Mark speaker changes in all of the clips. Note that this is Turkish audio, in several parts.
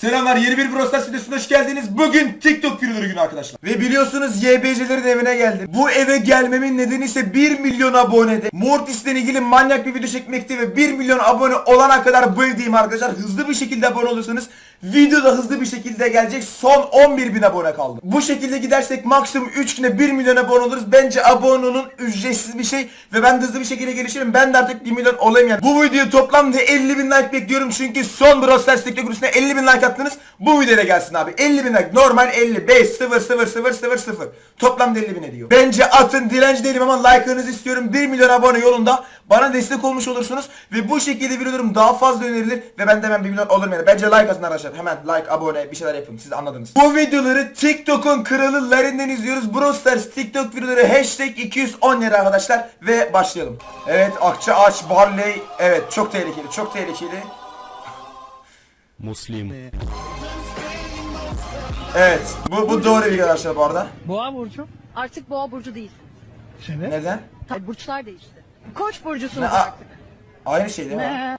Speaker 1: Selamlar yeni bir Brostas videosuna hoş geldiniz. Bugün TikTok Creator günü arkadaşlar. Ve biliyorsunuz YBC'lerin evine geldim. Bu eve gelmemin nedeni ise 1 milyon abonede. Mortis'le ilgili manyak bir video çekmekti ve 1 milyon abone olana kadar bu evdeyim arkadaşlar. Hızlı bir şekilde abone olursanız video da hızlı bir şekilde gelecek. Son 11 bin abone kaldı. Bu şekilde gidersek maksimum 3 güne 1 milyon abone oluruz. Bence abone ücretsiz bir şey ve ben de hızlı bir şekilde gelişirim. Ben de artık 1 milyon olayım yani. Bu videoyu toplamda 50 bin like bekliyorum çünkü son Brawl Stars grupusuna 50 bin like attınız. Bu videoya gelsin abi. 50 bin like. Normal 55 0 0 0 0 0. Toplamda 50 bin ediyor. Bence atın direnci değilim ama like'ınızı istiyorum. 1 milyon abone yolunda bana destek olmuş olursunuz ve bu şekilde videolarım daha fazla önerilir ve ben de hemen 1 milyon olurum yani. Bence like atın arkadaşlar. Hemen like, abone bir şeyler yapın. Siz anladınız. Bu videoları TikTok'un kralı Larin'den izliyoruz. Brawl Stars TikTok videoları hashtag 210 lira arkadaşlar ve başlayalım. Evet Akça Ağaç Barley. Evet çok tehlikeli çok tehlikeli.
Speaker 2: Muslim.
Speaker 1: Evet bu, bu doğru bir arkadaşlar bu arada.
Speaker 3: Boğa burcu.
Speaker 4: Artık boğa burcu değil.
Speaker 1: Neden?
Speaker 4: Tabii burçlar değişti. Koç burcusunuz
Speaker 1: Ne, a-
Speaker 4: artık.
Speaker 1: Aynı şey değil mi?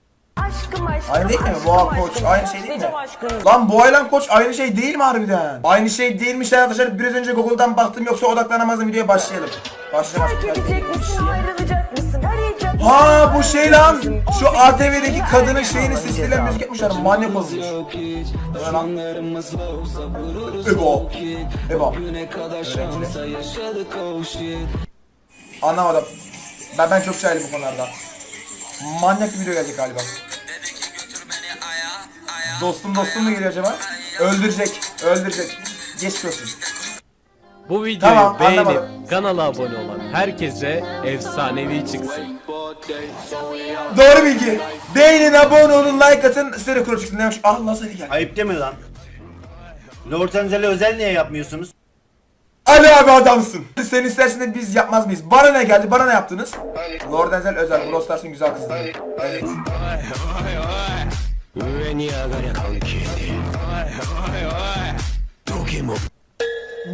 Speaker 5: Aşkım aşkım.
Speaker 1: Aynı değil mi?
Speaker 5: aşkım,
Speaker 1: Boğa
Speaker 5: aşkım.
Speaker 1: koç aynı şey değil mi?
Speaker 5: Aşkım.
Speaker 1: Lan boğayla koç aynı şey değil mi harbiden? Aynı şey değilmiş arkadaşlar. Biraz önce Google'dan baktım yoksa odaklanamazdım videoya başlayalım. Başlayalım.
Speaker 5: Terk edecek misin ayrılacak mısın arayacak mısın?
Speaker 1: Ha bu şey lan. Şu ATV'deki kadının şeyini
Speaker 5: şey
Speaker 1: sesiyle müzik yapmışlar. Manyak olmuş. Ebo. Ebo. Anlamadım. Ben ben çok çaylıyım bu konularda. Manyak bir video gelecek galiba. Dostum dostum mu geliyor acaba? Öldürecek. Öldürecek. Geçmiş olsun.
Speaker 2: Bu videoyu
Speaker 1: Tamam,
Speaker 2: beğenip
Speaker 1: anlamadım.
Speaker 2: kanala abone olan herkese efsanevi çıksın.
Speaker 1: Doğru bilgi. Beğenin, abone olun, like atın. Size kuru çıksın. Neymiş? Ah nasıl iyi geldi.
Speaker 6: Ayıp değil mi lan? Lord Enzel'e özel niye yapmıyorsunuz?
Speaker 1: Ali abi adamsın. Sen istersen de biz yapmaz mıyız? Bana ne geldi? Bana ne yaptınız? Lord Enzel özel. Brawl Stars'ın güzel kızı. Evet.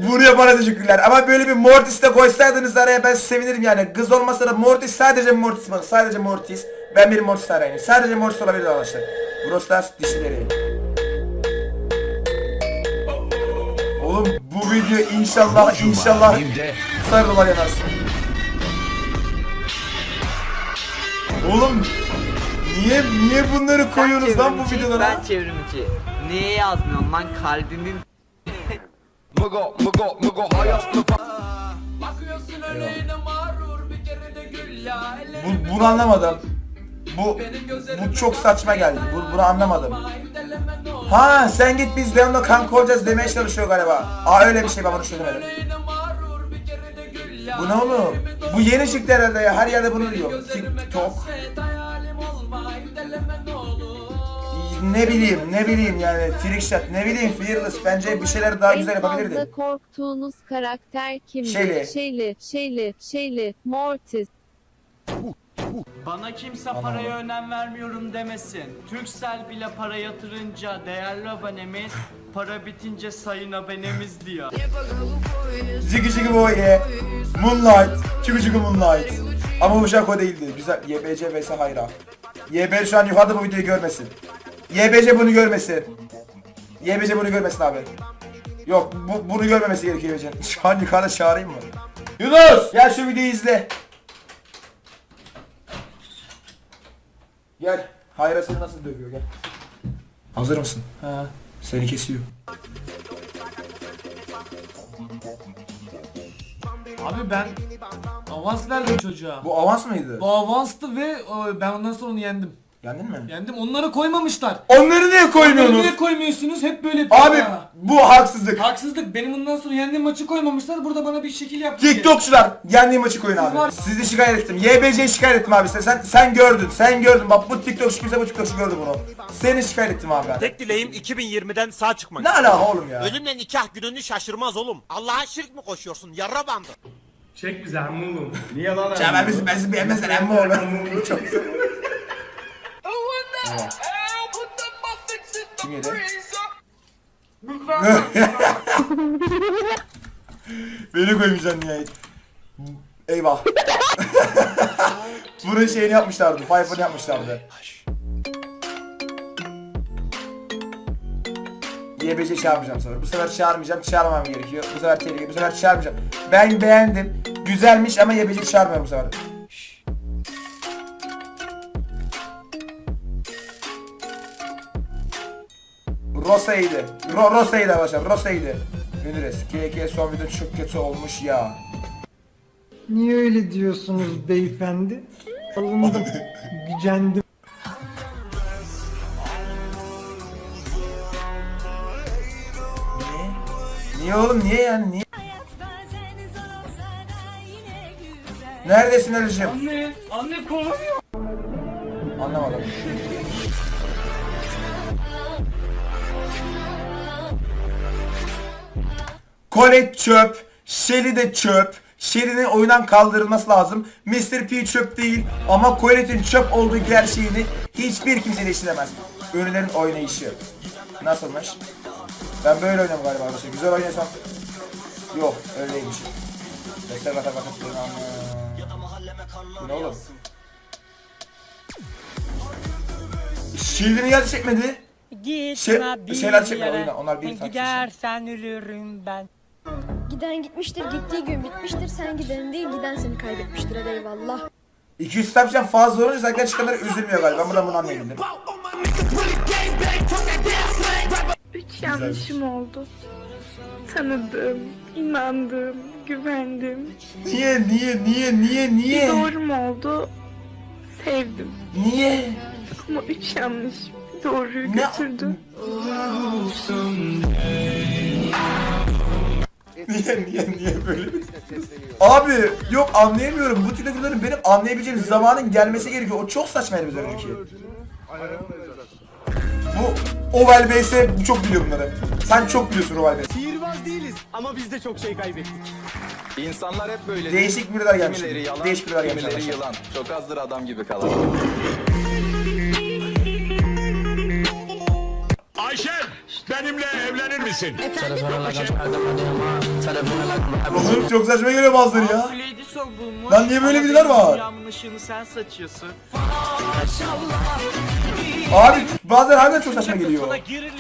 Speaker 1: Buraya bana teşekkürler. Ama böyle bir Mortis de koysaydınız araya ben sevinirim yani. Kız olmasa da Mortis sadece Mortis bana. Sadece Mortis. Ben bir Mortis arayayım. Sadece Mortis olabilir arkadaşlar. Brawl Stars dişileri. Oğlum bu video inşallah inşallah sarı dolar yanarsın. Oğlum niye niye bunları koyuyorsunuz lan bu videolara?
Speaker 7: Ben çevrimiçi. Niye yazmıyorsun lan kalbimin
Speaker 1: Bu, bunu anlamadım. Bu bu çok saçma geldi. Bu, bunu anlamadım. Ha sen git biz Leon'la kanka olacağız demeye çalışıyor galiba. Aa öyle bir şey ben bunu çözemedim. Bu ne oğlum? Bu yeni çıktı herhalde ya. Her yerde bunu diyor. TikTok. Ne bileyim, ne bileyim yani Trickshot, ne bileyim Fearless bence bir şeyler daha güzel
Speaker 8: En
Speaker 1: yapabilirdi.
Speaker 8: fazla korktuğunuz karakter kimdir?
Speaker 1: Şeyli.
Speaker 8: Şeyli, Şeyli, Şeyli, Mortis.
Speaker 9: Bana kimse paraya önem vermiyorum demesin. Türksel bile para yatırınca değerli abonemiz, para bitince sayın abonemiz diyor.
Speaker 1: Ziggy Ziggy Boy yeah. Moonlight. Çıkı çıkı Moonlight. Ama bu şarkı o değildi. Güzel. YBC vs Hayra. YBC şu an yukarıda bu videoyu görmesin. YBC bunu görmesin. YBC bunu görmesin abi. Yok bu, bunu görmemesi gerekiyor YBC'nin. Şu an yukarıda çağırayım mı? Yunus! Gel şu videoyu izle. Gel. Hayra seni nasıl dövüyor gel. Hazır mısın? Ha. Seni kesiyor.
Speaker 10: Abi ben avans verdim çocuğa.
Speaker 1: Bu avans mıydı?
Speaker 10: Bu avanstı ve e, ben ondan sonra onu yendim.
Speaker 1: Yendin mi?
Speaker 10: Yendim. Onları koymamışlar.
Speaker 1: Onları niye
Speaker 10: Onları
Speaker 1: koymuyorsunuz?
Speaker 10: niye koymuyorsunuz? Hep böyle
Speaker 1: Abi
Speaker 10: Ya.
Speaker 1: bu haksızlık.
Speaker 10: Haksızlık. Benim ondan sonra yendiğim maçı koymamışlar. Burada bana bir şekil yaptı.
Speaker 1: TikTokçular yendiğim maçı koyun
Speaker 10: Siz var-
Speaker 1: abi. Sizi şikayet ettim. YBC'yi şikayet ettim abi. Sen sen, sen gördün. Sen gördün. Bak bu TikTokçu kimse bu TikTokçu gördü bunu. Seni şikayet ettim abi ben.
Speaker 11: Tek dileğim 2020'den sağ çıkmak.
Speaker 1: Ne alaka oğlum ya?
Speaker 11: Ölümle nikah gününü şaşırmaz oğlum. Allah'a şirk mi koşuyorsun? Yarra bandı.
Speaker 1: Ya ben bizi ben sizi beğenmezsen emmi oğlum. Çok Evet. Kim yedi? Beni koymayacaksın nihayet. Eyvah. Bunun şeyini yapmışlardı. Piper'ını yapmışlardı. YBC çağırmayacağım sonra. Bu sefer çağırmayacağım. Çağırmam gerekiyor. Bu sefer tehlike. Bu sefer çağırmayacağım. Ben beğendim. Güzelmiş ama YBC çağırmıyorum bu sefer. Rosa'ydı. Ro Rosa'ydı arkadaşlar. Rosa'ydı. Ünires. KK son video çok kötü olmuş ya.
Speaker 10: Niye öyle diyorsunuz beyefendi? Alındım, gücendim.
Speaker 1: Niye? Niye oğlum? Niye yani? Niye? Neredesin Ali'cim?
Speaker 9: Anne, anne kovalıyor.
Speaker 1: Anlamadım. Colette çöp, Shelly de çöp. Shelly'nin oyundan kaldırılması lazım. Mr. P çöp değil ama Colette'in çöp olduğu gerçeğini hiçbir kimse değiştiremez. Ünlülerin oynayışı. Nasılmış? Ben böyle oynuyorum galiba arkadaşlar. Güzel oynuyorsam... Yok öyle değilmiş. Mesela bata bata ne oğlum? Şiirini yazı çekmedi.
Speaker 3: Gitme
Speaker 1: Şey-
Speaker 3: bir yere.
Speaker 1: oyuna, onlar bir
Speaker 3: Gidersen ölürüm ben.
Speaker 5: Giden gitmiştir, gittiği gün bitmiştir. Sen giden değil, giden seni kaybetmiştir. Hadi eyvallah.
Speaker 1: 200 tapacağım fazla olunca zaten çıkanlar üzülmüyor galiba. Ben buradan bunu anlayabildim.
Speaker 5: Üç yanlışım oldu. Tanıdım, inandım, güvendim.
Speaker 1: Niye niye niye niye niye?
Speaker 5: Doğrum oldu, sevdim.
Speaker 1: Niye?
Speaker 5: Ama üç yanlış doğruyu
Speaker 1: Ne?
Speaker 5: götürdü.
Speaker 1: Niye niye niye böyle bir... Abi yok anlayamıyorum. Bu tür benim anlayabileceğim zamanın gelmesi gerekiyor. O çok saçmaydı biz önceki. Bu Oval Bey'se bu çok biliyor bunları. Sen çok biliyorsun Oval Bey.
Speaker 11: Sihirbaz değiliz ama biz de çok şey kaybettik.
Speaker 2: İnsanlar hep böyle.
Speaker 1: Değişik biriler gelmiş.
Speaker 2: Kimileri yalan,
Speaker 1: Değişik biriler gelmiş
Speaker 2: kimileri
Speaker 1: arkadaşlar.
Speaker 2: yılan. Çok azdır adam gibi kalan.
Speaker 11: Benimle evlenir misin?
Speaker 1: Oğlum çok saçma geliyor bazıları ya. Lan niye böyle videolar var?
Speaker 7: Işığını sen saçıyorsun.
Speaker 1: Abi bazen harbiden çok saçma geliyor.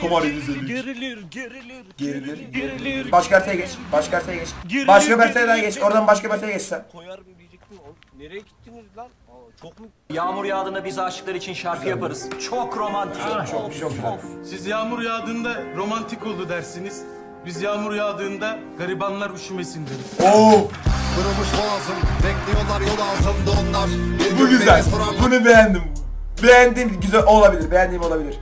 Speaker 1: Tomari güzellik.
Speaker 11: Gerilir, gerilir.
Speaker 1: Gerilir, gerilir. Başka haritaya geç. Başka haritaya geç. Başka bir haritaya daha geç. Oradan başka bir haritaya geç sen.
Speaker 11: Koyar mı diyecektim oğlum. Nereye gittiniz lan? Aa, çok mu?
Speaker 6: Yağmur yağdığında biz aşıklar için şarkı yaparız. Çok romantik.
Speaker 1: Çok çok güzel.
Speaker 9: Siz yağmur yağdığında romantik oldu dersiniz. Biz yağmur yağdığında garibanlar üşümesin deriz.
Speaker 1: Oo,
Speaker 11: Kırılmış boğazım, bekliyorlar yol altında onlar. Bir
Speaker 1: bu
Speaker 11: gün
Speaker 1: güzel.
Speaker 11: soran-
Speaker 1: Bunu beğendim. Beğendim güzel olabilir. Beğendiğim olabilir.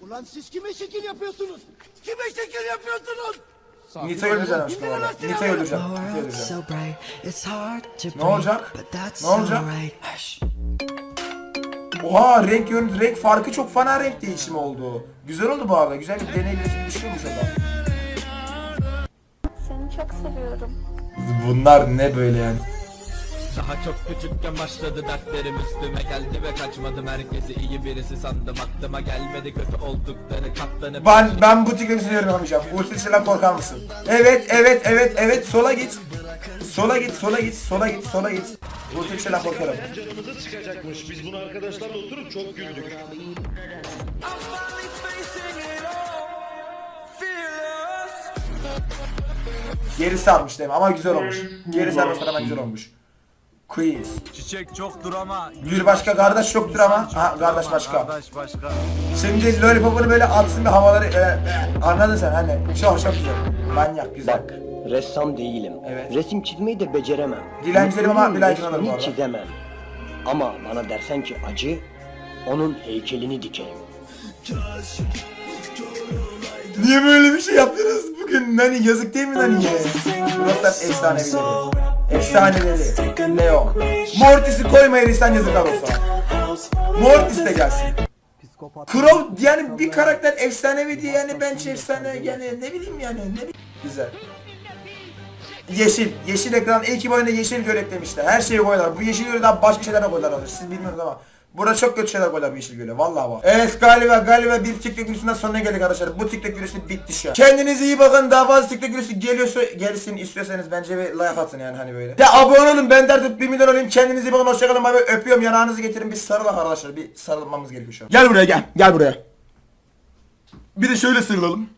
Speaker 11: Ulan siz kime şekil yapıyorsunuz? Kime şekil yapıyorsunuz?
Speaker 1: Nita'yı öldüreceğim aşkım valla. Nita'yı öldüreceğim. Nita'yı öldüreceğim. Ne olacak? Ne olacak? Oha renk yön renk farkı çok fena renk değişimi oldu. Güzel oldu bu arada. Güzel bir bir şey olmuş orada.
Speaker 5: Seni çok seviyorum.
Speaker 1: Bunlar ne böyle yani?
Speaker 2: Daha çok küçükken başladı dertlerim üstüme geldi ve kaçmadım herkesi iyi birisi sandım aklıma gelmedi kötü oldukları katlanıp
Speaker 1: Ben ben bu tikleri seviyorum yapamayacağım. Ultrişeden korkar mısın? Evet evet evet evet sola git. Sola git sola git sola git sola git. Ultrişeden korkarım.
Speaker 11: Canımızı çıkacakmış. Biz bunu arkadaşlarla oturup çok güldük.
Speaker 1: Geri sarmış değil mi? Ama güzel olmuş. Geri sarmış ama güzel olmuş. Quiz.
Speaker 9: Çiçek çoktur ama...
Speaker 1: Bir başka kardeş yoktur ama. Ha kardeş başka.
Speaker 9: Kardeş başka.
Speaker 1: Şimdi lollipopunu böyle atsın bir havaları e, e, anladın sen hani çok çok güzel. Manyak güzel.
Speaker 6: Bak ressam değilim.
Speaker 1: Evet.
Speaker 6: Resim çizmeyi de beceremem.
Speaker 1: Dilencilerim ama
Speaker 6: Mutluluğun
Speaker 1: dilencim alırım bu
Speaker 6: resmini
Speaker 1: arada.
Speaker 6: çizemem. Ama bana dersen ki acı, onun heykelini dikerim.
Speaker 1: Niye böyle bir şey yaptınız bugün? Nani yazık değil mi Nani'ye? Burası efsaneleri. Efsaneleri. Leon. Mortis'i koymayırsan yazıklar olsun. Mortis de gelsin. Crow yani bir karakter efsanevi diye yani bence efsane yani ne bileyim yani ne. Güzel. Yeşil. Yeşil ekran ilk oyunda yeşil gölet demişler. Her şeyi koyarlar. Bu yeşil göleden başka şeyler de koyarlar. Siz bilmiyorsunuz ama. Burada çok kötü şeyler koyarlar bu yeşil göle. Vallahi bak. Evet galiba galiba bir TikTok virüsünden sonuna geldik arkadaşlar. Bu TikTok virüsü bitti şu an. Kendinize iyi bakın. Daha fazla TikTok virüsü geliyorsa gelsin istiyorsanız bence bir like atın yani hani böyle. Ya abone olun ben de artık 1 milyon olayım. Kendinize iyi bakın. Hoşçakalın. Bay bay. Öpüyorum. Yanağınızı getirin. Bir sarılın arkadaşlar. Bir sarılmamız gerekiyor şu an. Gel buraya gel. Gel buraya. Bir de şöyle sarılalım.